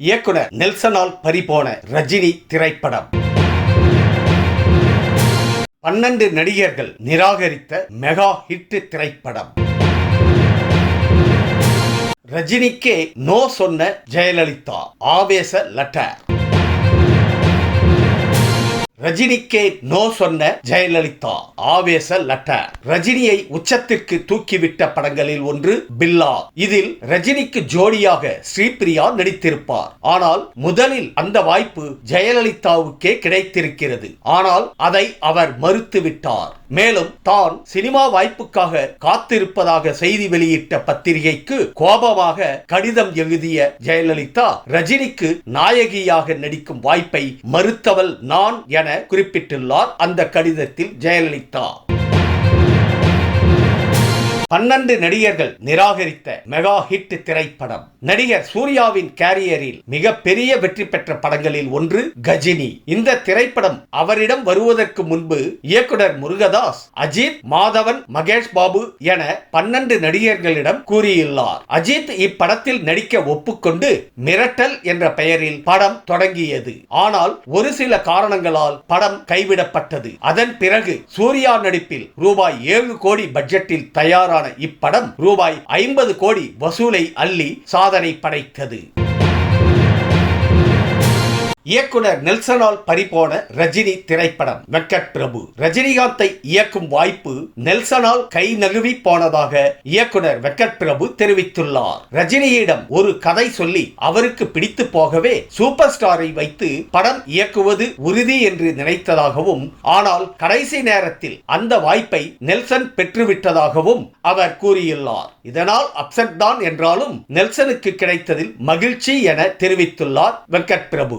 இயக்குனர் நெல்சனால் பறிபோன ரஜினி திரைப்படம். பன்னெண்டு நடிகர்கள் நிராகரித்த மெகா ஹிட் திரைப்படம். ரஜினிக்கே நோ சொன்ன ஜெயலலிதா ஆவேச லெட்டர் ரஜினிக்கே நோ சொன்ன ஜெயலலிதா. ஆவேச லெட்டர் ரஜினியை உச்சத்திற்கு தூக்கிவிட்ட படங்களில் ஒன்று பில்லா. இதில் ரஜினிக்கு ஜோடியாக ஸ்ரீபிரியா நடித்திருப்பார். ஆனால் முதலில் அந்த வாய்ப்பு ஜெயலலிதாவுக்கே கிடைத்திருக்கிறது. ஆனால் அதை அவர் மறுத்துவிட்டார். மேலும் தான் சினிமா வாய்ப்புக்காக காத்திருப்பதாக செய்தி வெளியிட்ட பத்திரிகைக்கு கோபமாக கடிதம் எழுதிய ஜெயலலிதா ரஜினிக்கு நாயகியாக நடிக்கும் வாய்ப்பை மறுத்தவள் நான் என குறிப்பிட்டுள்ளார். அந்த கடிதத்தில் ஜெயலலிதா. பன்னெண்டு நடிகர்கள் நிராகரித்த மெகா ஹிட் திரைப்படம். நடிகர் சூர்யாவின் கேரியரில் மிக பெரிய வெற்றி பெற்ற படங்களில் ஒன்று கஜினி. இந்த திரைப்படம் அவரிடம் வருவதற்கு முன்பு இயக்குனர் முருகதாஸ் அஜித் மாதவன் மகேஷ் பாபு என பன்னெண்டு நடிகர்களிடம் கூறியுள்ளார். அஜித் இப்படத்தில் நடிக்க ஒப்புக்கொண்டு மிரட்டல் என்ற பெயரில் படம் தொடங்கியது. ஆனால் ஒரு சில காரணங்களால் படம் கைவிடப்பட்டது. அதன் பிறகு சூர்யா நடிப்பில் ரூபாய் ஏழு கோடி பட்ஜெட்டில் தயாரான இப்படம் ரூபாய் ஐம்பது கோடி வசூலை அள்ளி சாதனை படைத்தது. இயக்குனர் நெல்சனால் பறிபோன ரஜினி திரைப்படம் வெங்கட் பிரபு. ரஜினிகாந்தை இயக்கும் வாய்ப்பு நெல்சனால் கை நழுவி போனதாக இயக்குனர் வெங்கட் பிரபு தெரிவித்துள்ளார். ரஜினியிடம் ஒரு கதை சொல்லி அவருக்கு பிடித்து போகவே சூப்பர் ஸ்டாரை வைத்து படம் இயக்குவது உறுதி என்று நினைத்ததாகவும் ஆனால் கடைசி நேரத்தில் அந்த வாய்ப்பை நெல்சன் பெற்றுவிட்டதாகவும் அவர் கூறியுள்ளார். இதனால் அப்செட் தான் என்றாலும் நெல்சனுக்கு கிடைத்ததில் மகிழ்ச்சி என தெரிவித்துள்ளார் வெங்கட் பிரபு.